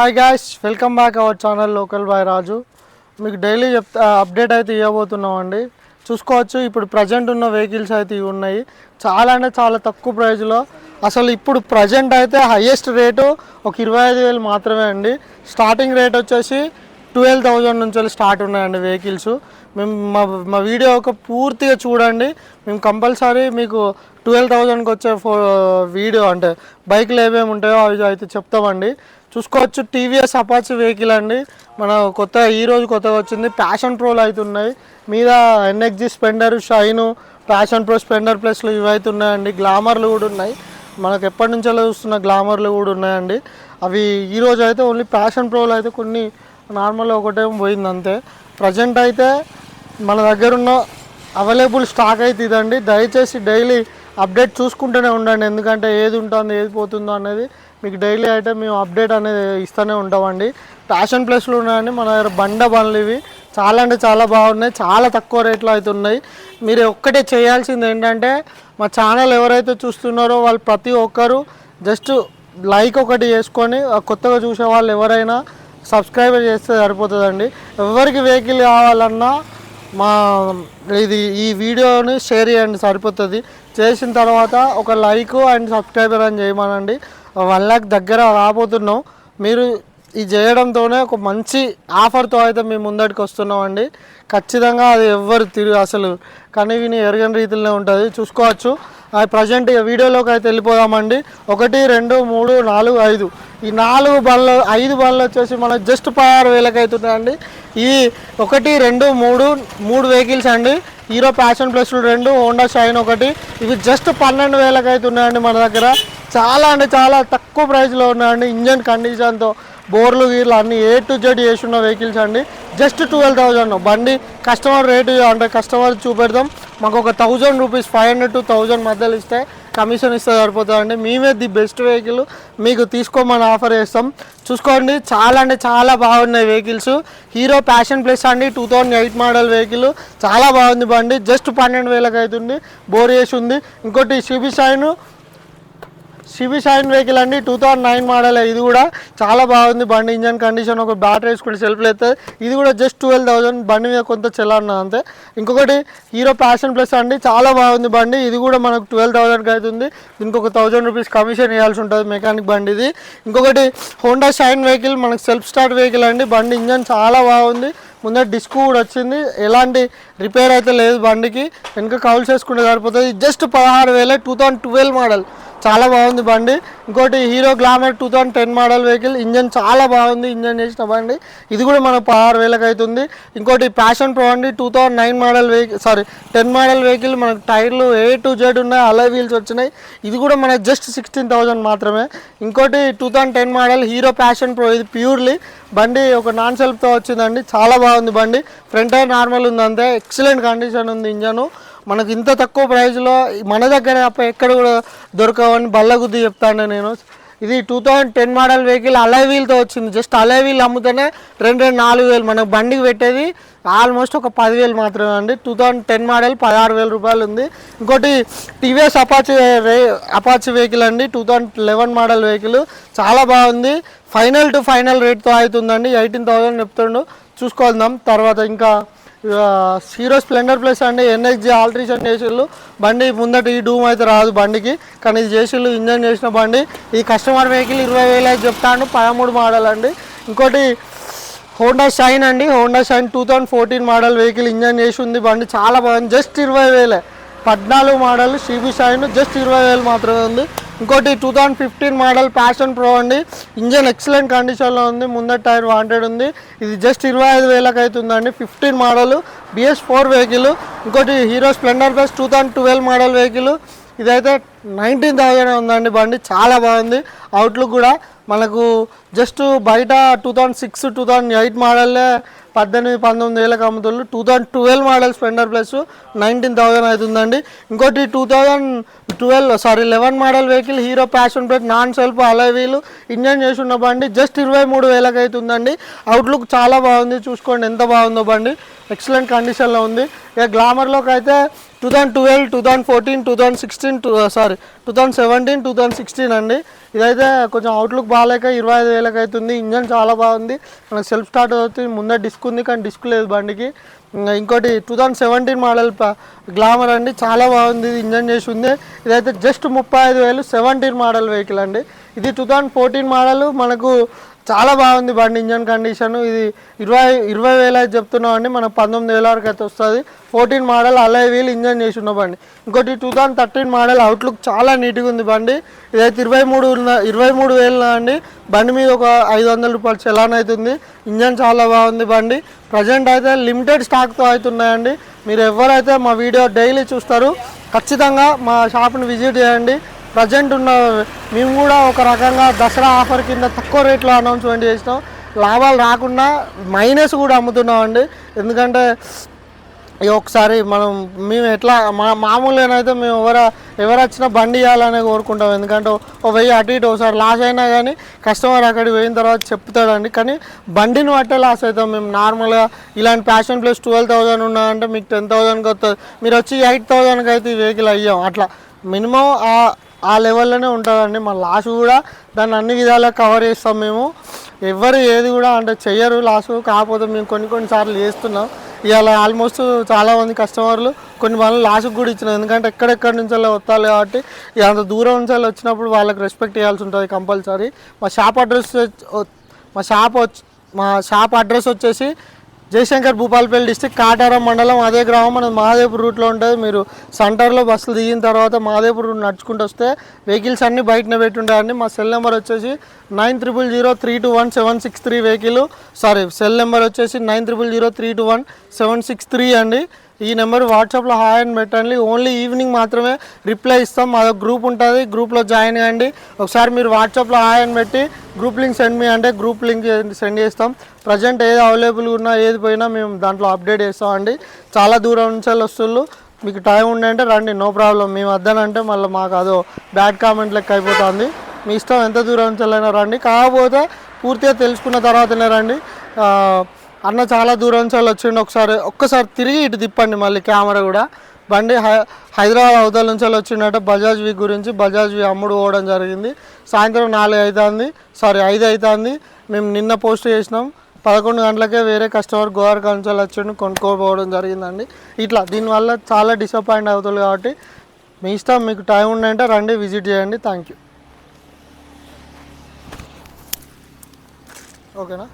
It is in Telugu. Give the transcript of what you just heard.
Hi guys welcome back our channel local boy Raju మీకు డైలీ చెప్తా అప్డేట్ అయితే ఇవ్వబోతున్నామండి. చూసుకోవచ్చు ఇప్పుడు ప్రజెంట్ ఉన్న వెహికల్స్ అయితే ఇవి ఉన్నాయి. చాలా అంటే చాలా తక్కువ ప్రైస్లో అసలు ఇప్పుడు ప్రజెంట్ అయితే హయ్యెస్ట్ రేటు ఒక ఇరవై ఐదు వేలు మాత్రమే అండి. స్టార్టింగ్ రేట్ వచ్చేసి ట్వెల్వ్ థౌజండ్ నుంచి స్టార్ట్ ఉన్నాయండి వెహికల్స్ మేము మా మా వీడియో ఒక పూర్తిగా చూడండి. మేము కంపల్సరీ మీకు ట్వెల్వ్ థౌజండ్కి వచ్చే ఫో వీడియో అంటే బైక్లు ఏమేమి ఉంటాయో అవి అయితే చెప్తామండి. చూసుకోవచ్చు. టీవీఎస్ అపాచీ వెహికల్ అండి. మన కొత్త ఈ రోజు కొత్తగా వచ్చింది. ప్యాషన్ ప్రోలు అయితే ఉన్నాయి. మీద NXG Splendor Shine Passion Pro Splendor ప్లస్లు ఇవి అయితే ఉన్నాయండి. గ్లామర్లు కూడా ఉన్నాయి. మనకు ఎప్పటి నుంచో చూస్తున్న గ్లామర్లు కూడా ఉన్నాయండి. అవి ఈ రోజు అయితే ఓన్లీ ప్యాషన్ ప్రోలు అయితే కొన్ని నార్మల్ ఒకటేమో పోయింది అంతే. ప్రజెంట్ అయితే మన దగ్గర ఉన్న అవైలబుల్ స్టాక్ అయితే ఇదండి. దయచేసి డైలీ అప్డేట్ చూసుకుంటూనే ఉండండి. ఎందుకంటే ఏది ఉంటుందో ఏది పోతుందో అనేది మీకు డైలీ అయితే మేము అప్డేట్ అనేది ఇస్తూనే ఉంటామండి. ప్యాషన్ ప్లస్లు ఉన్నాయండి. మన దగ్గర బండ బండ్లు ఇవి. చాలా అంటే చాలా బాగున్నాయి. చాలా తక్కువ రేట్లో అయితే ఉన్నాయి. మీరు ఒక్కటే చేయాల్సింది ఏంటంటే మా ఛానల్ ఎవరైతే చూస్తున్నారో వాళ్ళు ప్రతి ఒక్కరు జస్ట్ లైక్ ఒకటి చేసుకొని కొత్తగా చూసే వాళ్ళు ఎవరైనా సబ్స్క్రైబ్ చేస్తే సరిపోతుందండి. ఎవరికి వెహికల్ కావాలన్నా మా ఇది ఈ వీడియోని షేర్ చేయండి సరిపోతుంది. చేసిన తర్వాత ఒక లైక్ అండ్ సబ్స్క్రైబర్ అని చేయమనండి. వన్ ల్యాక్ దగ్గర రాబోతున్నాం. మీరు ఇది చేయడంతోనే ఒక మంచి ఆఫర్తో అయితే మేము ముందటికి వస్తున్నామండి. ఖచ్చితంగా అది ఎవ్వరు తిరిగి అసలు కని విని ఎరగని రీతిలోనే ఉంటుంది. చూసుకోవచ్చు. అది ప్రజెంట్ వీడియోలోకి అయితే వెళ్ళిపోదామండి. ఒకటి రెండు మూడు నాలుగు ఐదు. ఈ నాలుగు బళ్ళు ఐదు బళ్ళు వచ్చేసి మనకు జస్ట్ పదహారు వేలకు అవుతున్నాయండి. ఇవి ఒకటి రెండు మూడు మూడు వెహికల్స్ అండి. హీరో ప్యాషన్ ప్లస్లు రెండు హోండా షైన్ ఒకటి. ఇవి జస్ట్ పన్నెండు వేలకు అవుతున్నాయండి మన దగ్గర. చాలా అంటే చాలా తక్కువ ప్రైస్లో ఉన్నాయండి. ఇంజన్ కండిషన్తో బోర్లు గీర్లు అన్ని ఏ టు జెడ్ చేసి ఉన్న వెహికల్స్ అండి. Just twelve thousand. బండి కస్టమర్ రేటు అంటే కస్టమర్ చూపెడతాం మాకు ఒక thousand rupees five hundred two thousand మధ్యలో ఇస్తే కమిషన్ ఇస్తే సరిపోతుందండి. మేమే ది బెస్ట్ వెహికల్. మీకు తీసుకోమని ఆఫర్ చేస్తాం. చూసుకోండి. చాలా అంటే చాలా బాగున్నాయి వెహికల్స్. హీరో ప్యాషన్ ప్లస్ అండి. Two thousand eight model vehicle. చాలా బాగుంది బండి. జస్ట్ పన్నెండు వేలకు అవుతుంది బోర్ చేసి ఉంది. ఇంకోటి CB Shine. CB Shine vehicle అండి. Two thousand nine model. ఇది కూడా చాలా బాగుంది బండి. ఇంజన్ కండిషన్ ఒక బ్యాటరీ వేసుకుంటే సెల్ఫ్లు అవుతుంది ఇది కూడా జస్ట్ ట్వెల్వ్ థౌసండ్ బండి మీద కొంత చెల్లన్న అంతే. ఇంకొకటి హీరో ప్యాషన్ ప్లస్ అండి. చాలా బాగుంది బండి. ఇది కూడా మనకు ట్వెల్వ్ థౌసండ్కి అవుతుంది. దీనికి ఒక థౌజండ్ రూపీస్ కమిషన్ ఇవ్వాల్సి ఉంటుంది మెకానిక్ బండి ఇది. ఇంకొకటి హోండా షైన్ వెహికల్ మనకు సెల్ఫ్ స్టార్ట్ వెహికల్ అండి. బండి ఇంజన్ చాలా బాగుంది. ముందర డిస్క్ కూడా వచ్చింది. ఎలాంటి రిపేర్ అయితే లేదు బండికి. వెనుక కౌల్ చేసుకుంటే సరిపోతుంది. జస్ట్ పదహారు వేలే. Two thousand twelve model. చాలా బాగుంది బండి. ఇంకోటి Hero Glamour two thousand ten model vehicle. Engine చాలా బాగుంది ఇంజన్ చేసిన బండి. ఇది కూడా మనకు పదహారు వేలకు అవుతుంది ఇంకోటి ప్యాషన్ ప్రో అండి two thousand nine model vehicle sorry ten model vehicle. మనకు టైర్లు ఏ టు జెడ్ ఉన్నాయి అలా వీల్స్ వచ్చినాయి. ఇది కూడా మనకు జస్ట్ సిక్స్టీన్ థౌజండ్ మాత్రమే. ఇంకోటి two thousand ten model Hero Passion Pro ఇది ప్యూర్లీ బండి ఒక నాన్ సెల్ఫ్తో వచ్చిందండి. చాలా బాగుంది బండి. ఫ్రంట్ టైర్ నార్మల్ ఉంది అంతే. ఎక్సలెంట్ కండిషన్ ఉంది ఇంజను. మనకు ఇంత తక్కువ ప్రైస్లో మన దగ్గర ఎక్కడ కూడా దొరకవని బల్లగుద్ది చెప్తాను నేను. ఇది two thousand ten model vehicle alloy వీల్తో వచ్చింది. జస్ట్ అలై వీల్ అమ్ముతేనే రెండు రెండు నాలుగు వేలు. మనకు బండికి పెట్టేది ఆల్మోస్ట్ ఒక పదివేలు మాత్రమే అండి. టూ థౌజండ్ టెన్ మోడల్ పదహారు వేల రూపాయలు ఉంది. ఇంకోటి టీవీఎస్ అపాచీ అపాచి వెహికల్ అండి. Two thousand eleven model vehicle చాలా బాగుంది. ఫైనల్ టు ఫైనల్ రేట్తో అవుతుందండి. ఎయిటీన్ థౌజండ్ చెప్తుండు. చూసుకుందాం తర్వాత ఇంకా హీరో స్ప్లెండర్ ప్లస్ అండి ఎన్ఎక్జీ ఆల్ట్రేషన్ చేసిళ్ళు. బండి ముందట ఈ డూమ్ అయితే రాదు బండికి కానీ ఇది చేసిళ్ళు ఇంజన్ చేసిన బండి. ఈ కస్టమర్ వెహికల్ ఇరవై వేలు అయితే చెప్తాను పదమూడు మోడల్ అండి. ఇంకోటి హోండా షైన్ అండి Honda Shine two thousand fourteen model vehicle engine చేసి ఉంది బండి చాలా బాగుంది. జస్ట్ ఇరవై వేలే. పద్నాలుగు మోడల్ సిబి షైన్ జస్ట్ ఇరవై వేలు మాత్రమే ఉంది. ఇంకోటి two thousand fifteen model Passion Pro అండి. ఇంజన్ ఎక్సలెంట్ కండిషన్లో ఉంది. ముందర టైర్ వాంటెడ్ ఉంది. ఇది జస్ట్ ఇరవై ఐదు వేలకు అవుతుందండి fifteen model BS four vehicle ఇంకోటి Hero Splendor Plus two thousand twelve model vehicle ఇదైతే నైన్టీన్ థౌజండ్ ఉందండి బండి. చాలా బాగుంది. అవుట్లుక్ కూడా మనకు జస్ట్ బయట two thousand six two thousand eight మోడల్లే పద్దెనిమిది పంతొమ్మిది వేలకు అమ్ముతున్నారు two thousand twelve model Splendor plus nineteen thousand అవుతుందండి. ఇంకోటి two thousand twelve sorry eleven model vehicle Hero Passion Plus non self అలవీలు engine చేసి ఉన్న బండి జస్ట్ ఇరవై మూడు వేలకు అవుతుందండి అవుట్లుక్ చాలా బాగుంది చూసుకోండి ఎంత బాగుందో బండి. ఎక్సలెంట్ కండిషన్లో ఉంది. ఇక గ్లామర్లోకి అయితే two thousand twelve two thousand fourteen two thousand sixteen two sorry two thousand seventeen two thousand sixteen అండి. ఇదైతే కొంచెం అవుట్లుక్ బాగాలేక ఇరవై ఐదు వేలకు అవుతుంది ఇంజన్ చాలా బాగుంది. మనకు సెల్ఫ్ స్టార్ట్ అవుతుంది. ముందే డిస్క్ ఉంది కానీ డిస్క్ లేదు బండికి. ఇంకోటి two thousand seventeen model Glamour అండి. చాలా బాగుంది. ఇది ఇంజన్ చేసి ఉంది ఇదైతే జస్ట్ ముప్పై ఐదు వేలు సెవెంటీన్ మోడల్ వెహికల్ అండి. ఇది టూ థౌజండ్ ఫోర్టీన్ మోడల్ మనకు చాలా బాగుంది బండి ఇంజన్ కండిషన్. ఇది ఇరవై ఇరవై వేల అయితే చెప్తున్నాం అండి. మనకు పంతొమ్మిది వేల వరకు అయితే వస్తుంది. Fourteen model alloy wheel engine చేసి ఉన్న బండి. ఇంకోటి two thousand thirteen model outlook చాలా నీట్గా ఉంది బండి. ఇదైతే ఇరవై మూడు ఇరవై మూడు వేలు అండి. బండి మీద ఒక ఐదు వందల రూపాయలు చలాన్ అవుతుంది ఇంజన్ చాలా బాగుంది బండి. ప్రజెంట్ అయితే లిమిటెడ్ స్టాక్తో అవుతున్నాయండి మీరు ఎవరైతే మా వీడియో డైలీ చూస్తారు ఖచ్చితంగా మా షాప్ని విజిట్ చేయండి. ప్రజెంట్ ఉన్న మేము కూడా ఒక రకంగా దసరా ఆఫర్ కింద తక్కువ రేట్లో అనౌన్స్మెంట్ చేసినాం. లాభాలు రాకుండా మైనస్ కూడా అమ్ముతున్నాం అండి ఎందుకంటే ఒకసారి మనం మేము ఎట్లా మా మామూలుగానైతే మేము ఎవరు ఎవరు వచ్చినా బండి ఇవ్వాలని కోరుకుంటాం. ఎందుకంటే ఒక వెయ్యి అటు ఇటు ఒకసారి లాస్ అయినా కానీ కస్టమర్ అక్కడికి పోయిన తర్వాత చెప్తాడండి. కానీ బండిని బట్టే లాస్ అవుతాం మేము. నార్మల్గా ఇలాంటి ప్యాషన్ ప్లస్ ట్వెల్వ్ థౌసండ్ ఉన్నాయంటే మీకు టెన్ థౌసండ్కి వస్తుంది మీరు వచ్చి ఎయిట్ థౌసండ్కి అయితే ఈ వెహికల్ అయ్యాం. అట్లా మినిమం ఆ లెవెల్లోనే ఉంటుందండి మా లాస్ కూడా దాన్ని అన్ని విధాలుగా కవర్ చేస్తాం మేము. ఎవరు ఏది కూడా అంటే చెయ్యరు లాస్. కాకపోతే మేము కొన్ని కొన్నిసార్లు చేస్తున్నాం. ఇవాళ ఆల్మోస్ట్ చాలామంది కస్టమర్లు కొన్ని వాళ్ళు లాస్కి కూడా ఇచ్చినాం. ఎందుకంటే ఎక్కడెక్కడి నుంచి వస్తారు కాబట్టి ఇక అంత దూరం నుంచి అలా వచ్చినప్పుడు వాళ్ళకి రెస్పెక్ట్ ఇవ్వాల్సి ఉంటుంది కంపల్సరీ మా షాప్ అడ్రస్ మా షాప్ వచ్చి మా షాప్ అడ్రస్ వచ్చేసి జయశంకర్ భూపాలపల్లి డిస్టిక్ కాటారం మండలం అదే గ్రామం అనేది మహాదేవ్పూర్ రూట్లో ఉంటుంది. మీరు సెంటర్లో బస్సులు దిగిన తర్వాత మహాదేవ్పూర్ రూట్ నడుచుకుంటూ వస్తే వెహికల్స్ అన్నీ బయటనే పెట్టుంటాయండి. మా సెల్ నెంబర్ వచ్చేసి nine triple zero three two one seven six three vehicle. Sorry cell number వచ్చేసి nine triple zero three two one seven six three అండి. ఈ నెంబర్ వాట్సాప్లో హాయ్ అని పెట్టండి. ఓన్లీ ఈవినింగ్ మాత్రమే రిప్లై ఇస్తాం. మాది గ్రూప్ ఉంటుంది. గ్రూప్లో జాయిన్ అయ్యండి. ఒకసారి మీరు వాట్సాప్లో హాయ్ అని పెట్టి గ్రూప్ లింక్ సెండ్ మీ అంటే గ్రూప్ లింక్ సెండ్ చేస్తాం. ప్రజెంట్ ఏది అవైలబుల్ ఉన్నా ఏది పోయినా మేము దాంట్లో అప్డేట్ చేస్తామండి చాలా దూరం నుంచి వస్తుళ్ళు. మీకు టైం ఉండంటే రండి నో ప్రాబ్లం. మేము వద్దనంటే మళ్ళీ మాకు అదో బ్యాడ్ కామెంట్ లెక్క అయిపోతుంది. మీ ఇష్టం ఎంత దూరం నుంచి రండి. కాకపోతే పూర్తిగా తెలుసుకున్న తర్వాతనే రండి. అన్న చాలా దూరం నుంచి వాళ్ళు వచ్చిండు. ఒకసారి ఒక్కసారి తిరిగి ఇటు తిప్పండి మళ్ళీ కెమెరా కూడా. బండి హై హైదరాబాద్ అవతల నుంచి వాళ్ళు వచ్చిండట బజాజ్ వి గురించి. బజాజ్ వి అమ్ముడు పోవడం జరిగింది. సాయంత్రం నాలుగు అవుతుంది. సారీ ఐదు అవుతుంది. మేము నిన్న పోస్ట్ చేసినాం. పదకొండు గంటలకే వేరే కస్టమర్ గోవార్ కన్సల్ వచ్చిండు కొనుక్కోపోవడం జరిగిందండి. ఇట్లా దీనివల్ల చాలా డిసప్పాయింట్ అవుతుంది కాబట్టి మీ ఇష్టం మీకు టైం ఉందంటే రండి విజిట్ చేయండి. థ్యాంక్ యూ ఓకేనా?